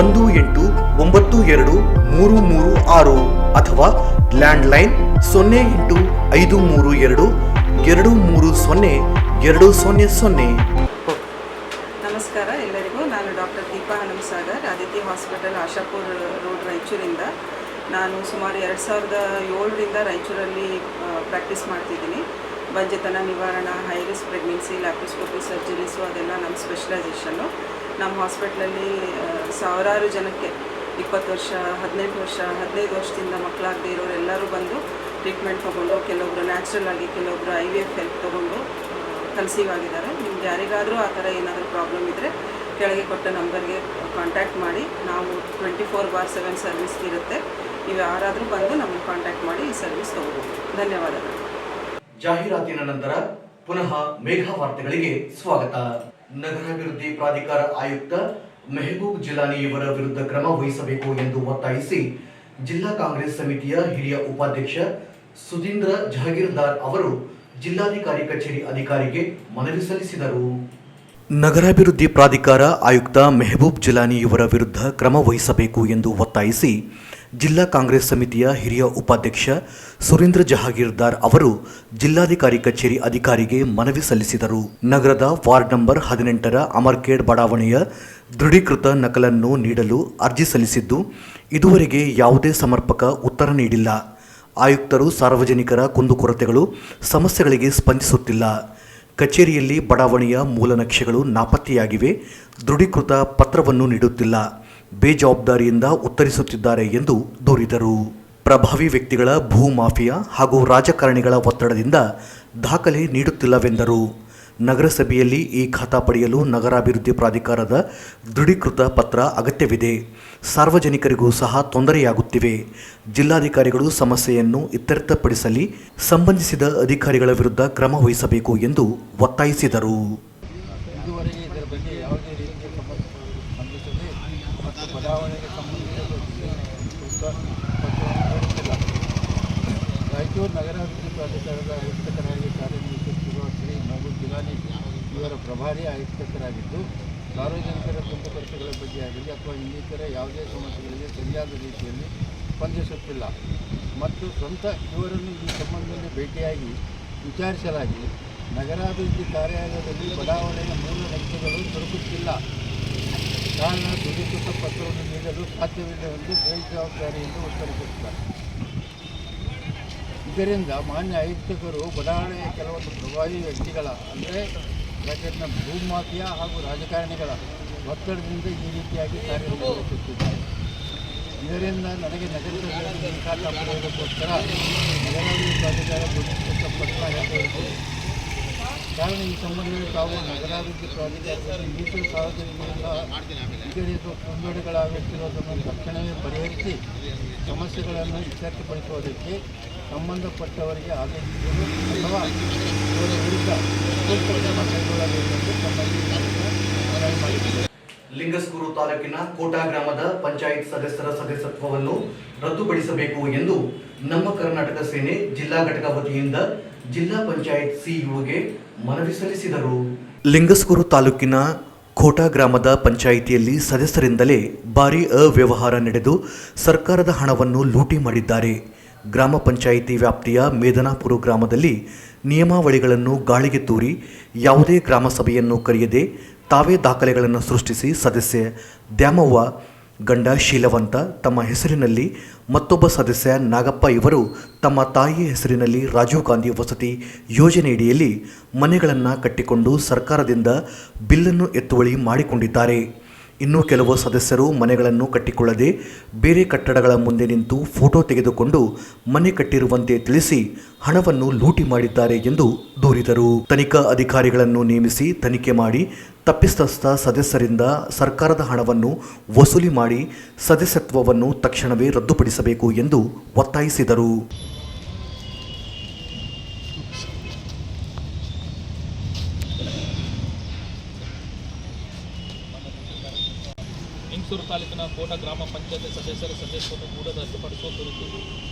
ಒಂದು ಎಂಟು ಒಂಬತ್ತು ಎರಡು ಮೂರು ಮೂರು ಆರು ಅಥವಾ ಲ್ಯಾಂಡ್ಲೈನ್ ಸೊನ್ನೆ ಎಂಟು ಐದು ಮೂರು ಎರಡು ಎರಡು ಮೂರು ಸೊನ್ನೆ ಎರಡು ಸೊನ್ನೆ ಸೊನ್ನೆ. ನಮಸ್ಕಾರ ಎಲ್ಲರಿಗೂ, ನಾನು doctor Deepa Hanumasagar, Aditya hospital Ashapur road ರಾಯಚೂರಿಂದ. ನಾನು ಸುಮಾರು ಎರಡು ಸಾವಿರದ ಏಳರಿಂದ ರಾಯಚೂರಲ್ಲಿ ಪ್ರಾಕ್ಟೀಸ್ ಮಾಡ್ತಿದ್ದೀನಿ. ಬಂಜೆತನ ನಿವಾರಣಾ high risk pregnancy laparoscopy surgeries ಅದೆಲ್ಲ ನಮ್ಮ ಸ್ಪೆಷಲೈಸೇಷನ್ನು ನಮ್ಮ ಹಾಸ್ಪಿಟ್ಲಲ್ಲಿ ಸಾವಿರಾರು ಜನಕ್ಕೆ ಇಪ್ಪತ್ತು ವರ್ಷ, ಹದಿನೆಂಟು ವರ್ಷ, ಹದಿನೈದು ವರ್ಷದಿಂದ ಮಕ್ಕಳಾಗದೇ ಇರೋರೆಲ್ಲರೂ ಬಂದು ಟ್ರೀಟ್ಮೆಂಟ್ ತೊಗೊಂಡು ಕೆಲವೊಬ್ಬರು ನ್ಯಾಚುರಲ್ ಆಗಿ ಕೆಲವೊಬ್ಬರು ಐ ವಿ ಎಫ್ ಹೆಲ್ಪ್ ತೊಗೊಂಡು ಕನ್ಸೀವ್ ಆಗಿದ್ದಾರೆ. ನಿಮ್ಗೆ ಯಾರಿಗಾದರೂ ಆ ಥರ ಏನಾದರೂ ಪ್ರಾಬ್ಲಮ್ ಇದ್ದರೆ ಕೆಳಗೆ ಕೊಟ್ಟ ನಂಬರ್ಗೆ ಕಾಂಟ್ಯಾಕ್ಟ್ ಮಾಡಿ. ನಾವು twenty four by seven service ಇರುತ್ತೆ. ನೀವು ಯಾರಾದರೂ ಬಂದು ನಮಗೆ ಕಾಂಟ್ಯಾಕ್ಟ್ ಮಾಡಿ ಈ ಸರ್ವಿಸ್ ತೊಗೋಬೋದು. ಧನ್ಯವಾದಗಳು. ಜಾಹೀರಾತಿನ ನಂತರ ಪುನಃ ಮೇಘ ವಾರ್ತೆಗಳಿಗೆ ಸ್ವಾಗತ. ನಗರಾಭಿವೃದ್ಧಿ ಪ್ರಾಧಿಕಾರ ಆಯುಕ್ತ ಮೆಹಬೂಬ್ ಜಿಲಾನಿ ಇವರ ವಿರುದ್ಧ ಕ್ರಮ ವಹಿಸಬೇಕು ಎಂದು ಒತ್ತಾಯಿಸಿ ಜಿಲ್ಲಾ ಕಾಂಗ್ರೆಸ್ ಸಮಿತಿಯ ಹಿರಿಯ ಉಪಾಧ್ಯಕ್ಷ ಸುಧೀಂದ್ರ ಜಹಗೀರ್ದಾರ್ ಅವರು ಜಿಲ್ಲಾಧಿಕಾರಿ ಕಚೇರಿ ಅಧಿಕಾರಿಗೆ ಮನವಿ ಸಲ್ಲಿಸಿದರು. ನಗರಾಭಿವೃದ್ಧಿ ಪ್ರಾಧಿಕಾರ ಆಯುಕ್ತ ಮೆಹಬೂಬ್ ಜಿಲಾನಿ ಇವರ ವಿರುದ್ಧ ಕ್ರಮ ವಹಿಸಬೇಕು ಎಂದು ಒತ್ತಾಯಿಸಿ ಜಿಲ್ಲಾ ಕಾಂಗ್ರೆಸ್ ಸಮಿತಿಯ ಹಿರಿಯ ಉಪಾಧ್ಯಕ್ಷ ಸುರೇಂದ್ರ ಜಹಾಗೀರ್ದಾರ್ ಅವರು ಜಿಲ್ಲಾಧಿಕಾರಿ ಕಚೇರಿ ಅಧಿಕಾರಿಗೆ ಮನವಿ ಸಲ್ಲಿಸಿದರು. ನಗರದ ವಾರ್ಡ್ ನಂಬರ್ ಹದಿನೆಂಟರ ಅಮರ್ಕೇಡ್ ಬಡಾವಣೆಯ ದೃಢೀಕೃತ ನಕಲನ್ನು ನೀಡಲು ಅರ್ಜಿ ಸಲ್ಲಿಸಿದ್ದು, ಇದುವರೆಗೆ ಯಾವುದೇ ಸಮರ್ಪಕ ಉತ್ತರ ನೀಡಿಲ್ಲ. ಆಯುಕ್ತರು ಸಾರ್ವಜನಿಕರ ಕುಂದುಕೊರತೆಗಳು ಸಮಸ್ಯೆಗಳಿಗೆ ಸ್ಪಂದಿಸುತ್ತಿಲ್ಲ. ಕಚೇರಿಯಲ್ಲಿ ಬಡಾವಣೆಯ ಮೂಲನಕ್ಷೆಗಳು ನಾಪತ್ತೆಯಾಗಿವೆ, ದೃಢೀಕೃತ ಪತ್ರವನ್ನು ನೀಡುತ್ತಿಲ್ಲ. ಬೇಜವಾಬ್ದಾರಿಯಿಂದ ಉತ್ತರಿಸುತ್ತಿದ್ದಾರೆ ಎಂದು ದೂರಿದರು. ಪ್ರಭಾವಿ ವ್ಯಕ್ತಿಗಳ ಭೂ ಮಾಫಿಯಾ ಹಾಗೂ ರಾಜಕಾರಣಿಗಳ ಒತ್ತಡದಿಂದ ದಾಖಲೆ ನೀಡುತ್ತಿಲ್ಲವೆಂದರು. ನಗರಸಭೆಯಲ್ಲಿ ಈ ಖಾತಾ ಪಡೆಯಲು ನಗರಾಭಿವೃದ್ಧಿ ಪ್ರಾಧಿಕಾರದ ದೃಢೀಕೃತ ಪತ್ರ ಅಗತ್ಯವಿದೆ. ಸಾರ್ವಜನಿಕರಿಗೂ ಸಹ ತೊಂದರೆಯಾಗುತ್ತಿವೆ. ಜಿಲ್ಲಾಧಿಕಾರಿಗಳು ಸಮಸ್ಯೆಯನ್ನು ಇತ್ಯರ್ಥಪಡಿಸಲಿ, ಸಂಬಂಧಿಸಿದ ಅಧಿಕಾರಿಗಳ ವಿರುದ್ಧ ಕ್ರಮ ವಹಿಸಬೇಕು ಎಂದು ಒತ್ತಾಯಿಸಿದರು ಇದುವರೆಗೆ ಇದರ ಬಗ್ಗೆ ಯಾವುದೇ ರೀತಿಯ ಸಂಬಂಧ ಸಂಬಂಧಿಸದೆ ಮತ್ತು ಬಡಾವಣೆಗೆ ಸಂಬಂಧಿಸಿದ ಸೂಕ್ತ ಪತ್ರವನ್ನು ನೀಡುತ್ತಿಲ್ಲ ರಾಯಚೂರು ನಗರಾಭಿವೃದ್ಧಿ ಪ್ರಾಧಿಕಾರದ ಆಯುಕ್ತಕರಾಗಿ ಕಾರ್ಯನಿರ್ವಹಿಸುತ್ತಿರುವ ಶ್ರೀ ಮಹಬೂಬ್ ಜಿಲಾನಿ ಇವರ ಪ್ರಭಾರಿ ಆಯುಕ್ತರಾಗಿದ್ದು, ಸಾರ್ವಜನಿಕರ ಕುಂದುಕೊರತೆಗಳ ಬಗ್ಗೆ ಆಗಲಿ ಅಥವಾ ಇನ್ನಿತರ ಯಾವುದೇ ಸಮಸ್ಯೆಗಳಿಗೆ ಸರಿಯಾದ ರೀತಿಯಲ್ಲಿ ಸ್ಪಂದಿಸುತ್ತಿಲ್ಲ. ಮತ್ತು ಸ್ವಂತ ಇವರನ್ನು ಈ ಸಂಬಂಧದಲ್ಲಿ ಭೇಟಿಯಾಗಿ ವಿಚಾರಿಸಲಾಗಿ ನಗರಾಭಿವೃದ್ಧಿ ಕಾರ್ಯಾಲಯದಲ್ಲಿ ಬಡಾವಣೆಯ ಮೂಲ ನಕ್ಷೆಗಳು ದೊರಕುತ್ತಿಲ್ಲ. ಕಾರಣ ದೃಢೀಕೃತ ಪತ್ರವನ್ನು ನೀಡಲು ಸಾಧ್ಯವಿಲ್ಲ ಎಂದು ಬೇಜವಾಬ್ದಾರಿಯಿಂದ ಉತ್ತರಿಸುತ್ತಾರೆ. ಇದರಿಂದ ಮಾನ್ಯ ಆಯುಕ್ತರು ಬಡಾವಣೆಯ ಕೆಲವೊಂದು ಪ್ರಭಾವಿ ವ್ಯಕ್ತಿಗಳ, ಅಂದರೆ ಬ್ರಾಕೆಟ್ನ ಭೂಮಾಫಿಯಾ ಹಾಗೂ ರಾಜಕಾರಣಿಗಳ ಒತ್ತಡದಿಂದ ಈ ರೀತಿಯಾಗಿ ಕಾರ್ಯನಿರ್ವಹಿಸುತ್ತಿದ್ದಾರೆ. ಇದರಿಂದ ನನಗೆ ನಗರಸಭೆಯಲ್ಲಿ ಈ ಖಾತಾ ಪಡೆಯೋದಕ್ಕೋಸ್ಕರ ನಗರಾಭಿವೃದ್ಧಿ ಪ್ರಾಧಿಕಾರ ಗುರುತಿಸಲ್ಪಟ್ಟ ಕಾರಣ ಈ ಸಂಬಂಧದಲ್ಲಿ ತಾವು ನಗರಾಭಿವೃದ್ಧಿ ಪ್ರಾಧಿಕಾರದಲ್ಲಿ ಮೀಸಲು ಸಾರ್ವಜನಿಕರಿಂದ ಈಗರಿಸುವ ತೊಂದರೆಗಳಾಗುತ್ತಿರುವುದನ್ನು ತಕ್ಷಣವೇ ಪರಿಹರಿಸಿ ಸಮಸ್ಯೆಗಳನ್ನು ಇತ್ಯರ್ಥಪಡಿಸುವುದಕ್ಕೆ ಸಂಬಂಧಪಟ್ಟವರಿಗೆ ಆದೇಶಿಸಲು ಅಥವಾ ಇವರ ವಿರುದ್ಧ ಕ್ರಮ ಕೈಗೊಳ್ಳಬೇಕೆಂದು ತಮ್ಮಲ್ಲಿ ಮನವಿ ಮಾಡಿದ್ದಾರೆ. ಲಿಂಗಸ್ಕೂರು ತಾಲೂಕಿನ ಕೋಟಾ ಗ್ರಾಮದ ಪಂಚಾಯತ್ ಸದಸ್ಯರ ಸದಸ್ಯತ್ವವನ್ನು ರದ್ದುಪಡಿಸಬೇಕು ಎಂದು ನಮ್ಮ ಕರ್ನಾಟಕ ಸೇನೆ ಜಿಲ್ಲಾ ಘಟಕ ವತಿಯಿಂದ ಜಿಲ್ಲಾ ಪಂಚಾಯತ್ ಸಿಇಒಗೆ ಮನವಿ ಸಲ್ಲಿಸಿದರು ಲಿಂಗಸ್ಕೂರು ತಾಲೂಕಿನ ಖೋಟಾ ಗ್ರಾಮದ ಪಂಚಾಯಿತಿಯಲ್ಲಿ ಸದಸ್ಯರಿಂದಲೇ ಭಾರೀ ಅವ್ಯವಹಾರ ನಡೆದು ಸರ್ಕಾರದ ಹಣವನ್ನು ಲೂಟಿ ಮಾಡಿದ್ದಾರೆ. ಗ್ರಾಮ ಪಂಚಾಯಿತಿ ವ್ಯಾಪ್ತಿಯ ಮೇದನಾಪುರ ಗ್ರಾಮದಲ್ಲಿ ನಿಯಮಾವಳಿಗಳನ್ನು ಗಾಳಿಗೆ ತೂರಿ ಯಾವುದೇ ಗ್ರಾಮ ಸಭೆಯನ್ನು ಕರೆಯದೆ ತಾವೇ ದಾಖಲೆಗಳನ್ನು ಸೃಷ್ಟಿಸಿ ಸದಸ್ಯೆ ದ್ಯಾಮವ್ವ ಗಂಡ ಶೀಲವಂತ ತಮ್ಮ ಹೆಸರಿನಲ್ಲಿ ಮತ್ತೊಬ್ಬ ಸದಸ್ಯ ನಾಗಪ್ಪ ಇವರು ತಮ್ಮ ತಾಯಿಯ ಹೆಸರಿನಲ್ಲಿ ರಾಜೀವ್ ಗಾಂಧಿ ವಸತಿ ಯೋಜನೆಯಡಿಯಲ್ಲಿ ಮನೆಗಳನ್ನು ಕಟ್ಟಿಕೊಂಡು ಸರ್ಕಾರದಿಂದ ಬಿಲ್ಲನ್ನು ಎತ್ತುವಳಿ ಮಾಡಿಕೊಂಡಿದ್ದಾರೆ. ಇನ್ನೂ ಕೆಲವು ಸದಸ್ಯರು ಮನೆಗಳನ್ನು ಕಟ್ಟಿಕೊಳ್ಳದೆ ಬೇರೆ ಕಟ್ಟಡಗಳ ಮುಂದೆ ನಿಂತು ಫೋಟೋ ತೆಗೆದುಕೊಂಡು ಮನೆ ಕಟ್ಟಿರುವಂತೆ ತಿಳಿಸಿ ಹಣವನ್ನು ಲೂಟಿ ಮಾಡಿದ್ದಾರೆ ಎಂದು ದೂರಿದರು. ತನಿಖಾ ಅಧಿಕಾರಿಗಳನ್ನು ನೇಮಿಸಿ ತನಿಖೆ ಮಾಡಿ ತಪ್ಪಿತಸ್ಥ ಸದಸ್ಯರಿಂದ ಸರ್ಕಾರದ ಹಣವನ್ನು ವಸೂಲಿ ಮಾಡಿ ಸದಸ್ಯತ್ವವನ್ನು ತಕ್ಷಣವೇ ರದ್ದುಪಡಿಸಬೇಕು ಎಂದು ಒತ್ತಾಯಿಸಿದರು. ಲಿಂಗಸೂರು ತಾಲೂಕಿನ ಕೋಟ ಗ್ರಾಮ ಪಂಚಾಯತ್ ಸದಸ್ಯರ ಸದಸ್ಯರನ್ನು ಕೂಡ ರದ್ದುಪಡಿಸುವ ಕುರಿತು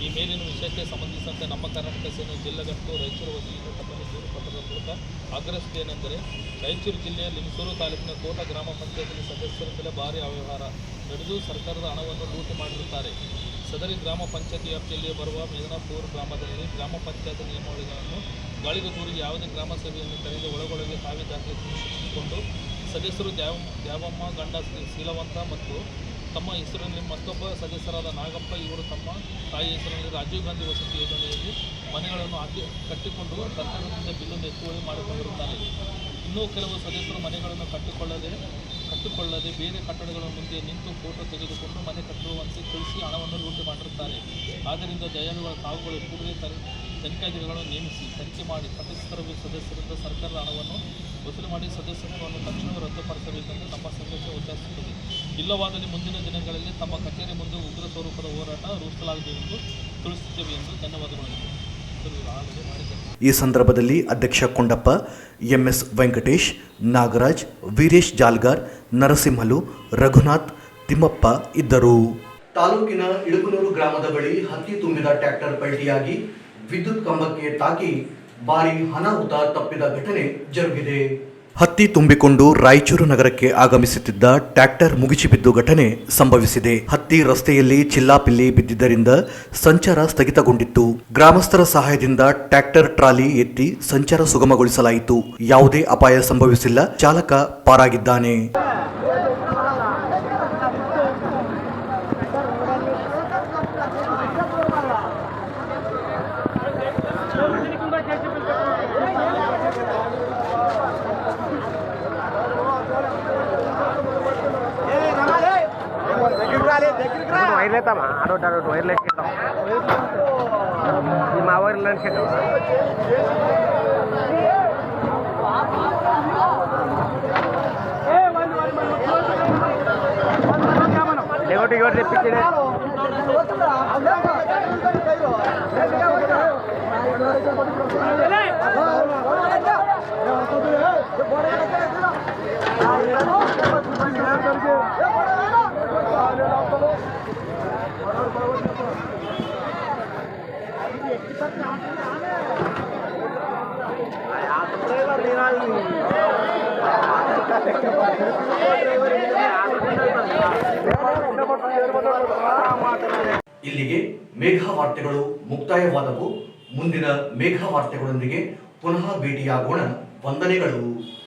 ಈ ಮೇಲಿನ ವಿಷಯಕ್ಕೆ ಸಂಬಂಧಿಸಿದಂತೆ ನಮ್ಮ ಕರ್ನಾಟಕ ಸೇನೆ ಜಿಲ್ಲೆಗಟ್ಟು ರಾಯಚೂರು ವತಿಯಿಂದ ತಮ್ಮಲ್ಲಿ ದೂರು ಪತ್ರದ ಮೂಲಕ ಆಗ್ರಹಿಸುತ್ತೇನೆಂದರೆ ರಾಯಚೂರು ಜಿಲ್ಲೆಯ ಲಿಂಗಸೂರು ತಾಲೂಕಿನ ಕೋಟ ಗ್ರಾಮ ಪಂಚಾಯತ್ ಸದಸ್ಯರ ಮೇಲೆ ಭಾರಿ ಅವ್ಯವಹಾರ ನಡೆದು ಸರ್ಕಾರದ ಹಣವನ್ನು ಲೂಟಿ ಮಾಡಿರುತ್ತಾರೆ. ಸದರಿ ಗ್ರಾಮ ಪಂಚಾಯತಿ ವ್ಯಾಪ್ತಿಯಲ್ಲಿ ಬರುವ ಮೇದನಾಪುರ್ ಗ್ರಾಮದಲ್ಲಿ ಗ್ರಾಮ ಪಂಚಾಯತ್ ನಿಯಮಾವಳಿಗಳನ್ನು ಗಾಳಿಗೆ ತೂರಿ ಯಾವುದೇ ಗ್ರಾಮ ಸಭೆಯನ್ನು ಕರೆದು ಒಳಗೊಳಗೆ ತಾವೇ ದಾಖಲಿಸಿಕೊಂಡು ಸದಸ್ಯರು ದ್ಯಾವ, ದ್ಯಾವಮ್ಮ, ಗಂಡ ಶೀಲವಂತ ಮತ್ತು ತಮ್ಮ ಹೆಸರಿನಲ್ಲಿ ಮತ್ತೊಬ್ಬ ಸದಸ್ಯರಾದ ನಾಗಪ್ಪ, ಇವರು ತಮ್ಮ ತಾಯಿ ಹೆಸರಿನಲ್ಲಿ ರಾಜೀವ್ ಗಾಂಧಿ ವಸತಿ ಯೋಜನೆಯಲ್ಲಿ ಮನೆಗಳನ್ನು ಹಾಕಿ, ಕಟ್ಟಿಕೊಂಡು ಸರ್ಕಾರದಿಂದ ಬಿಲ್ಲನ್ನು ಎತ್ತುವಳಿ ಮಾಡಿಕೊಂಡಿರುತ್ತಾರೆ. ಇನ್ನೂ ಕೆಲವು ಸದಸ್ಯರು ಮನೆಗಳನ್ನು ಕಟ್ಟಿಕೊಳ್ಳದೆ ಕಟ್ಟಿಕೊಳ್ಳದೆ ಬೇರೆ ಕಟ್ಟಡಗಳ ಮುಂದೆ ನಿಂತು ಫೋಟೋ ತೆಗೆದುಕೊಂಡು ಮನೆ ಕಟ್ಟುವಂತೆ ತಿಳಿಸಿ ಹಣವನ್ನು ಲೂಟಿ ಮಾಡಿರುತ್ತಾರೆ. ಆದ್ದರಿಂದ ದಯಾಳುಗಳ ತಾವುಗಳು ಕೂಡಲೇ ತನಿಖಾಧಿಕಾರಿಗಳನ್ನು ನೇಮಿಸಿ, ತನಿಖೆ ಮಾಡಿ ತಪ್ಪಿತರ ಸದಸ್ಯರಿಂದ ಸರ್ಕಾರದ ಹಣವನ್ನು ವಸೂಲಿ ಮಾಡಿ ಸದಸ್ಯತ್ವವನ್ನು ತಕ್ಷಣವೇ ರದ್ದುಪಡಿಸಬೇಕೆಂದು ನಮ್ಮ ಸಂಘಕ್ಕೆ ಒತ್ತಾಯಿಸುತ್ತದೆ ಇಲ್ಲವಾದಲ್ಲಿ ಮುಂದಿನ ದಿನಗಳಲ್ಲಿ ತಮ್ಮ ಕಚೇರಿ ಮುಂದೆ ಉಗ್ರ ಸ್ವರೂಪದ ಹೋರಾಟ ರೂಪಿಸಲಾಗಬೇಕೆಂದು ತಿಳಿಸುತ್ತೇವೆ ಎಂದು ಧನ್ಯವಾದಗಳು. ಈ ಸಂದರ್ಭದಲ್ಲಿ ಅಧ್ಯಕ್ಷ ಕೊಂಡಪ್ಪ ಎಂಎಸ್ ವೆಂಕಟೇಶ್ ನಾಗರಾಜ್ ವೀರೇಶ್ ಜಾಲ್ಗಾರ್ ನರಸಿಂಹಲು ರಘುನಾಥ್ ತಿಮ್ಮಪ್ಪ ಇದ್ದರು. ತಾಲೂಕಿನ ಇಳುಕನೂರು ಗ್ರಾಮದ ಬಳಿ ಹತ್ತಿ ತುಂಬಿದ ಟ್ರ್ಯಾಕ್ಟರ್ ಪಲ್ಟಿಯಾಗಿ ವಿದ್ಯುತ್ ಕಂಬಕ್ಕೆ ತಾಕಿ ಭಾರಿ ಅನಾಹುತ ತಪ್ಪಿದ ಘಟನೆ ಜರುಗಿದೆ. ಹತ್ತಿ ತುಂಬಿಕೊಂಡು ರಾಯಚೂರು ನಗರಕ್ಕೆ ಆಗಮಿಸುತ್ತಿದ್ದ ಟ್ರ್ಯಾಕ್ಟರ್ ಮುಗಿಸಿ ಬಿದ್ದು ಘಟನೆ ಸಂಭವಿಸಿದೆ. ಹತ್ತಿ ರಸ್ತೆಯಲ್ಲಿ ಚಿಲ್ಲಾಪಿಲ್ಲಿ ಬಿದ್ದಿದ್ದರಿಂದ ಸಂಚಾರ ಸ್ಥಗಿತಗೊಂಡಿತ್ತು. ಗ್ರಾಮಸ್ಥರ ಸಹಾಯದಿಂದ ಟ್ರ್ಯಾಕ್ಟರ್ ಟ್ರಾಲಿ ಎತ್ತಿ ಸಂಚಾರ ಸುಗಮಗೊಳಿಸಲಾಯಿತು. ಯಾವುದೇ ಅಪಾಯ ಸಂಭವಿಸಿಲ್ಲ. ಚಾಲಕ ಪಾರಾಗಿದ್ದಾನೆ. ಡಾರೋ ಡಾರೋ ವೈರ್ಲೆಸ್ ಕೇಳ್ತಾವ మా వైర్లు కేటం లేకోటి ಇಲ್ಲಿಗೆ ಮೇಘ ವಾರ್ತೆಗಳು ಮುಕ್ತಾಯವಾದವು. ಮುಂದಿನ ಮೇಘ ವಾರ್ತೆಗಳೊಂದಿಗೆ ಪುನಃ ಭೇಟಿಯಾಗೋಣ. ವಂದನೆಗಳು.